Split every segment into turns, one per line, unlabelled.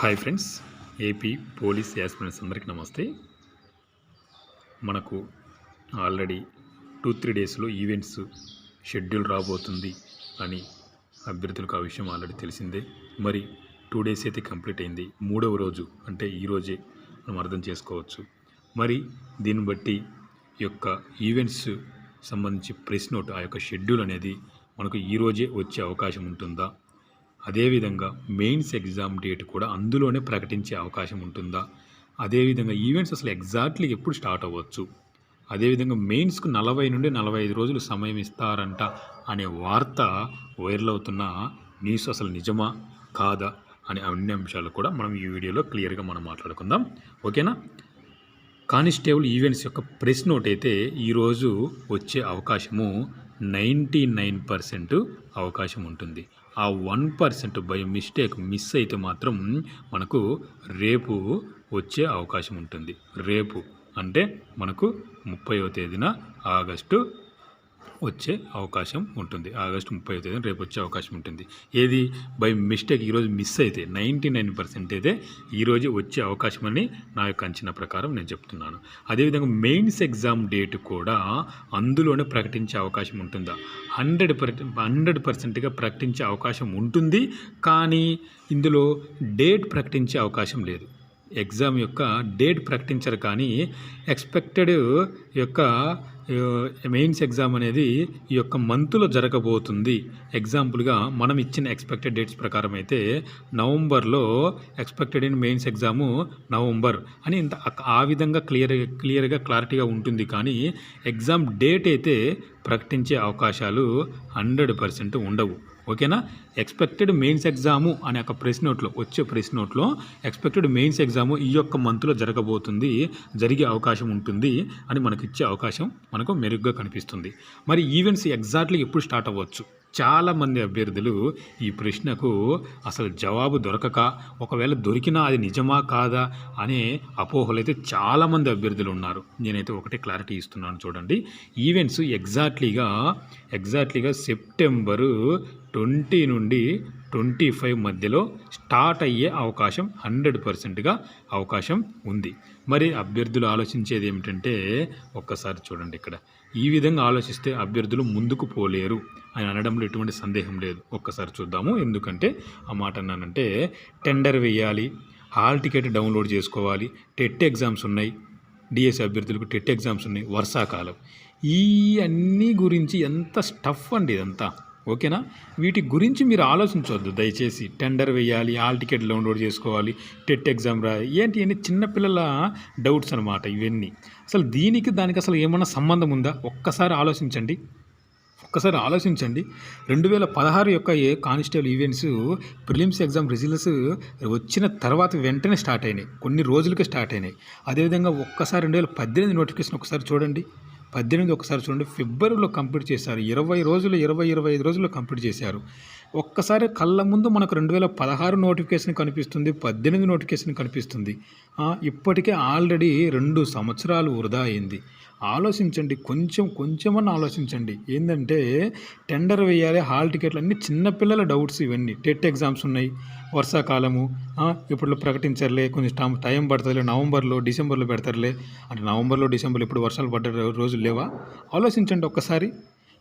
Hi friends AP police aspirants అందరికీ నమస్తే. మనకు ఆల్రెడీ టూ త్రీ డేస్లో ఈవెంట్స్ షెడ్యూల్ రాబోతుంది అని అభ్యర్థులకు ఆ విషయం ఆల్రెడీ తెలిసిందే. మరి టూ డేస్ అయితే కంప్లీట్ అయింది. మూడవ రోజు అంటే ఈరోజే మనం అర్థం చేసుకోవచ్చు. మరి దీన్ని బట్టి యొక్క ఈవెంట్స్ సంబంధించి ప్రెస్ నోట్ ఆ యొక్క షెడ్యూల్ అనేది మనకు ఈరోజే వచ్చే అవకాశం ఉంటుందా? అదేవిధంగా మెయిన్స్ ఎగ్జామ్ డేట్ కూడా అందులోనే ప్రకటించే అవకాశం ఉంటుందా? అదేవిధంగా ఈవెంట్స్ అసలు ఎగ్జాక్ట్లీ ఎప్పుడు స్టార్ట్ అవ్వచ్చు? అదేవిధంగా మెయిన్స్కు నలభై నుండి నలభై ఐదు రోజులు సమయం ఇస్తారంట అనే వార్త వైరల్ అవుతున్న న్యూస్ అసలు నిజమా? కాదా? అనే అన్ని అంశాలు కూడా మనం ఈ వీడియోలో క్లియర్గా మనం మాట్లాడుకుందాం. ఓకేనా? కానిస్టేబుల్ ఈవెంట్స్ యొక్క ప్రెస్ నోట్ అయితే ఈరోజు వచ్చే అవకాశము నైంటీ నైన్ పర్సెంట్ అవకాశం ఉంటుంది. ఆ one percent by mistake miss అయితే మాత్రం మనకు రేపు వచ్చే అవకాశం ఉంటుంది. రేపు అంటే మనకు ముప్పైవ తేదీన ఆగస్టు వచ్చే అవకాశం ఉంటుంది. ఆగస్టు ముప్పై తేదీన రేపు వచ్చే అవకాశం ఉంటుంది. ఏది? బై మిస్టేక్ ఈరోజు మిస్ అయితే నైంటీ నైన్ పర్సెంట్ అయితే ఈరోజు వచ్చే అవకాశం అని నా యొక్క అంచనా ప్రకారం నేను చెప్తున్నాను. అదేవిధంగా మెయిన్స్ ఎగ్జామ్ డేట్ కూడా అందులోనే ప్రకటించే అవకాశం ఉంటుందా? హండ్రెడ్ పర్ హండ్రెడ్ పర్సెంట్గా ప్రకటించే అవకాశం ఉంటుంది. కానీ ఇందులో డేట్ ప్రకటించే అవకాశం లేదు. ఎగ్జామ్ యొక్క డేట్ ప్రకటించరు కానీ ఎక్స్పెక్టెడ్ యొక్క మెయిన్స్ ఎగ్జామ్ అనేది ఈ యొక్క మంత్లో జరగబోతుంది. ఎగ్జాంపుల్గా మనం ఇచ్చిన ఎక్స్పెక్టెడ్ డేట్స్ ప్రకారం అయితే నవంబర్లో expected in mains exam November అని ఇంత ఆ విధంగా క్లియర్ క్లియర్గా క్లారిటీగా ఉంటుంది. కానీ ఎగ్జామ్ డేట్ అయితే ప్రకటించే అవకాశాలు హండ్రెడ్ పర్సెంట్ ఉండవు. ఓకేనా? ఎక్స్పెక్టెడ్ మెయిన్స్ ఎగ్జాము అనే ఒక ప్రెస్ నోట్లో వచ్చే ప్రెస్ నోట్లో ఎక్స్పెక్టెడ్ మెయిన్స్ ఎగ్జాము ఈ యొక్క మంత్లో జరగబోతుంది జరిగే అవకాశం ఉంటుంది అని మనకిచ్చే అవకాశం మనకు మెరుగ్గా కనిపిస్తుంది. మరి ఈవెంట్స్ ఎగ్జాక్ట్లీ ఎప్పుడు స్టార్ట్ అవ్వచ్చు? చాలామంది అభ్యర్థులు ఈ ప్రశ్నకు అసలు జవాబు దొరకక ఒకవేళ దొరికినా అది నిజమా కాదా అనే అపోహలు అయితే చాలామంది అభ్యర్థులు ఉన్నారు. నేనైతే ఒకటే క్లారిటీ ఇస్తున్నాను చూడండి. ఈవెంట్స్ ఎగ్జాక్ట్లీగా ఎగ్జాక్ట్లీగా సెప్టెంబరు ట్వంటీ నుండి ట్వంటీ ఫైవ్ మధ్యలో స్టార్ట్ అయ్యే అవకాశం హండ్రెడ్ పర్సెంట్గా అవకాశం ఉంది. మరి అభ్యర్థులు ఆలోచించేది ఏమిటంటే ఒక్కసారి చూడండి ఇక్కడ. ఈ విధంగా ఆలోచిస్తే అభ్యర్థులు ముందుకు పోలేరు అని అనడంలో ఎటువంటి సందేహం లేదు. ఒక్కసారి చూద్దాము. ఎందుకంటే ఆ మాట అన్నానంటే టెండర్ వేయాలి హాల్ టికెట్ డౌన్లోడ్ చేసుకోవాలి టెట్ ఎగ్జామ్స్ ఉన్నాయి డిఎస్సి అభ్యర్థులకు టెట్ ఎగ్జామ్స్ ఉన్నాయి వర్షాకాలం. ఈ అన్నీ గురించి ఎంత స్టఫ్ అండి ఇదంతా. ఓకేనా? వీటి గురించి మీరు ఆలోచించవద్దు దయచేసి టెండర్ వేయాలి ఆల్ టికెట్ డౌన్లోడ్ చేసుకోవాలి టెట్ ఎగ్జామ్ రా ఏంటి? అని చిన్నపిల్లల డౌట్స్ అనమాట ఇవన్నీ. అసలు దీనికి దానికి అసలు ఏమన్నా సంబంధం ఉందా? ఒక్కసారి ఆలోచించండి. ఒక్కసారి ఆలోచించండి. రెండు వేల పదహారు యొక్క ఏ constable events prelims exam results వచ్చిన తర్వాత వెంటనే స్టార్ట్ అయినాయి. కొన్ని రోజులకే స్టార్ట్ అయినాయి. అదేవిధంగా ఒక్కసారి రెండు వేల పద్దెనిమిది నోటిఫికేషన్ ఒకసారి చూడండి. పద్దెనిమిది ఒకసారి చూడండి ఫిబ్రవరిలో కంప్లీట్ చేశారు. ఇరవై రోజులు ఇరవై ఇరవై ఐదు రోజుల్లో కంప్లీట్ చేశారు. ఒక్కసారి కళ్ళ ముందు మనకు రెండు వేల పదహారు నోటిఫికేషన్ కనిపిస్తుంది పద్దెనిమిది నోటిఫికేషన్ కనిపిస్తుంది. ఇప్పటికే ఆల్రెడీ రెండు సంవత్సరాలు వృధా అయింది. ఆలోచించండి కొంచెం కొంచెమన్నా ఆలోచించండి. ఏంటంటే టెండర్ వేయాలి హాల్ టికెట్లు అన్నీ చిన్నపిల్లల డౌట్స్ ఇవన్నీ. టెట్ ఎగ్జామ్స్ ఉన్నాయి వర్షాకాలము ఇప్పుడు ప్రకటించర్లే కొంచెం టైం టైం పడుతుందిలే నవంబర్లో డిసెంబర్లో పెడతారులే. అంటే నవంబర్లో డిసెంబర్లో ఇప్పుడు వర్షాలు పడ్డ రోజులు లేవా? ఆలోచించండి ఒక్కసారి.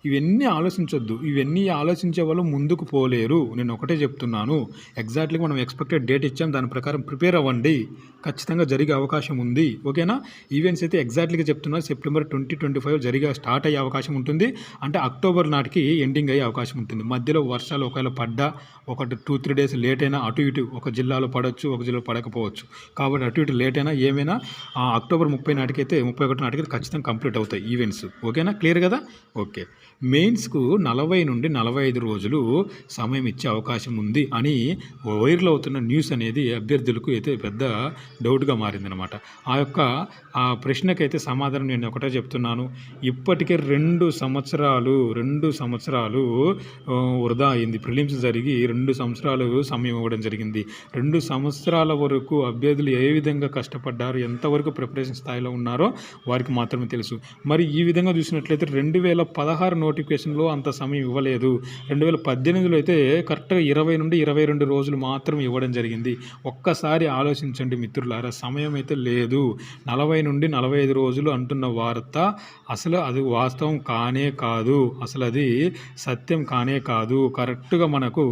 ఇవన్నీ ఆలోచించొద్దు. ఇవన్నీ ఆలోచించే వాళ్ళు ముందుకు పోలేరు. నేను ఒకటే చెప్తున్నాను. ఎగ్జాక్ట్లీ మనం ఎక్స్పెక్టెడ్ డేట్ ఇచ్చాం. దాని ప్రకారం ప్రిపేర్ అవ్వండి. ఖచ్చితంగా జరిగే అవకాశం ఉంది. ఓకేనా? ఈవెంట్స్ అయితే ఎగ్జాక్ట్లీగా చెప్తున్నా సెప్టెంబర్ ట్వంటీ ట్వంటీ ఫైవ్ జరిగే స్టార్ట్ అయ్యే అవకాశం ఉంటుంది. అంటే అక్టోబర్ నాటికి ఎండింగ్ అయ్యే అవకాశం ఉంటుంది. మధ్యలో వర్షాలు ఒకవేళ పడ్డా ఒకటి టూ త్రీ డేస్ లేట్ అయినా అటు ఇటు ఒక జిల్లాలో పడవచ్చు ఒక జిల్లాలో పడకపోవచ్చు. కాబట్టి అటు ఇటు లేట్ అయినా ఏమైనా అక్టోబర్ ముప్పై నాటికైతే ముప్పై ఒకటి నాటికి ఖచ్చితంగా కంప్లీట్ అవుతాయి ఈవెంట్స్ ఓకేనా? క్లియర్ కదా? ఓకే. మెయిన్స్కు నలభై నుండి నలభై ఐదు రోజులు సమయం ఇచ్చే అవకాశం ఉంది అని వైరల్ అవుతున్న న్యూస్ అనేది అభ్యర్థులకు అయితే పెద్ద డౌట్గా మారిందనమాట ఆ యొక్క ఆ ప్రశ్నకైతే సమాధానం నేను ఒకటే చెప్తున్నాను. ఇప్పటికే రెండు సంవత్సరాలు రెండు సంవత్సరాలు వృధా అయింది. ప్రిలిమ్స్ జరిగి రెండు సంవత్సరాలు సమయం ఇవ్వడం జరిగింది. రెండు సంవత్సరాల వరకు అభ్యర్థులు ఏ విధంగా కష్టపడ్డారు ఎంతవరకు ప్రిపరేషన్ స్థాయిలో ఉన్నారో వారికి మాత్రమే తెలుసు. మరి ఈ విధంగా చూసినట్లయితే రెండు వేల పదహారు నోటిఫికేషన్లో అంత సమయం ఇవ్వలేదు. రెండు వేల పద్దెనిమిదిలో అయితే కరెక్ట్గా ఇరవై నుండి ఇరవై రెండు రోజులు మాత్రం ఇవ్వడం జరిగింది. ఒక్కసారి ఆలోచించండి మిత్రులారా సమయం అయితే లేదు. నలభై నుండి నలభై ఐదు రోజులు అంటున్న వార్త అసలు అది వాస్తవం కానే కాదు. అసలు అది సత్యం కానే కాదు. కరెక్ట్గా మనకు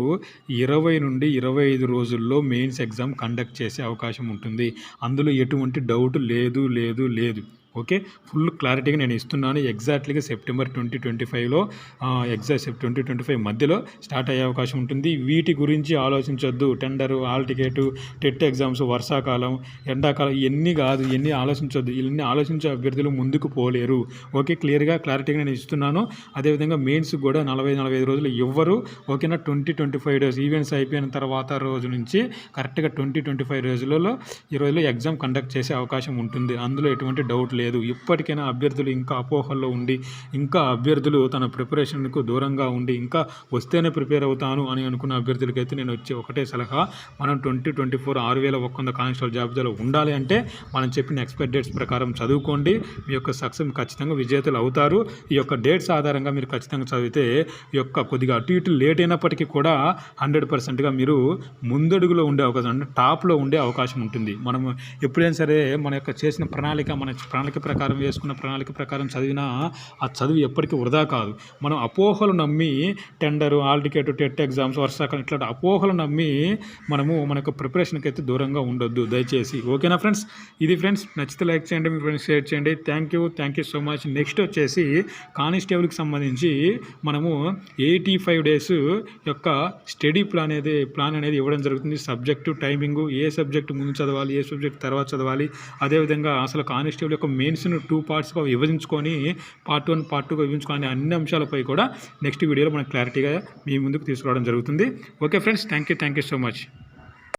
ఇరవై నుండి ఇరవై ఐదు రోజుల్లో మెయిన్స్ ఎగ్జామ్ కండక్ట్ చేసే అవకాశం ఉంటుంది. అందులో ఎటువంటి డౌట్ లేదు లేదు లేదు. ఓకే? ఫుల్ క్లారిటీగా నేను ఇస్తున్నాను. ఎగ్జాక్ట్లీగా సెప్టెంబర్ ట్వంటీ ట్వంటీ ఫైవ్లో ఎగ్జాక్ట్ ట్వంటీ ట్వంటీ ఫైవ్ మధ్యలో స్టార్ట్ అయ్యే అవకాశం ఉంటుంది. వీటి గురించి ఆలోచించొద్దు. Tender hall ticket TET exams వర్షాకాలం ఎండాకాలం ఇవన్నీ కాదు. ఇవన్నీ ఆలోచించొద్దు. ఇవన్నీ ఆలోచించే అభ్యర్థులు ముందుకు పోలేరు. ఓకే? క్లియర్గా క్లారిటీగా నేను ఇస్తున్నాను. అదేవిధంగా మెయిన్స్ కూడా నలభై నలభై ఐదు రోజులు ఇవ్వరు ఓకేనా? Twenty twenty five days events అయిపోయిన తర్వాత రోజు నుంచి కరెక్ట్గా ట్వంటీ ట్వంటీ ఫైవ్ రోజులలో ఈ రోజులో ఎగ్జామ్ కండక్ట్ చేసే అవకాశం ఉంటుంది. అందులో ఎటువంటి డౌట్ లేదు. లేదు. ఇప్పటికైనా అభ్యర్థులు ఇంకా అపోహల్లో ఉండి ఇంకా అభ్యర్థులు తన ప్రిపరేషన్కు దూరంగా ఉండి ఇంకా వస్తేనే ప్రిపేర్ అవుతాను అని అనుకున్న అభ్యర్థులకైతే నేను వచ్చే ఒకటే సలహా మనం ట్వంటీ ట్వంటీ ఫోర్ ఆరు వేల ఒక్క వంద కానిస్టేబుల్ జాబితాలో ఉండాలి అంటే మనం చెప్పిన ఎక్స్పైర్ డేట్స్ ప్రకారం చదువుకోండి. మీ యొక్క సక్సెస్ ఖచ్చితంగా విజేతలు అవుతారు. ఈ యొక్క డేట్స్ ఆధారంగా మీరు ఖచ్చితంగా చదివితే ఈ యొక్క కొద్దిగా అటు ఇటు లేట్ అయినప్పటికీ కూడా హండ్రెడ్ పర్సెంట్గా మీరు ముందడుగులో ఉండే అవకాశం అంటే టాప్లో ఉండే అవకాశం ఉంటుంది. మనం ఎప్పుడైనా సరే మన యొక్క చేసిన ప్రణాళిక మన ప్రణాళిక ప్రకారం వేసుకున్న ప్రణాళిక ప్రకారం చదివినా ఆ చదువు ఎప్పటికీ వృధా కాదు. మనం అపోహలు నమ్మి tender hall ticket TET exams వర్షాకాలం ఇట్లాంటి అపోహలు నమ్మి మనము మన యొక్క ప్రిపరేషన్కి అయితే దూరంగా ఉండొద్దు. దయచేసి ఓకేనా ఫ్రెండ్స్? ఇది ఫ్రెండ్స్ నచ్చితే లైక్ చేయండి మీ ఫ్రెండ్స్ షేర్ చేయండి. Thank you thank you so much. Next వచ్చేసి కానిస్టేబుల్కి సంబంధించి మనము ఎయిటీ ఫైవ్ డేస్ యొక్క స్టడీ ప్లాన్ అనేది ప్లాన్ అనేది ఇవ్వడం జరుగుతుంది. సబ్జెక్టు టైమింగు ఏ సబ్జెక్ట్ ముందు చదవాలి ఏ సబ్జెక్ట్ తర్వాత చదవాలి. అదేవిధంగా అసలు కానిస్టేబుల్ యొక్క మెయిన్స్ను టూ పార్ట్స్గా విభజించుకొని పార్ట్ వన్ పార్ట్ టూగా విభజించుకొని అన్ని అంశాలపై కూడా నెక్స్ట్ వీడియోలో మనం క్లారిటీగా మీ ముందుకు తీసుకురావడం జరుగుతుంది. Okay friends thank you thank you so much.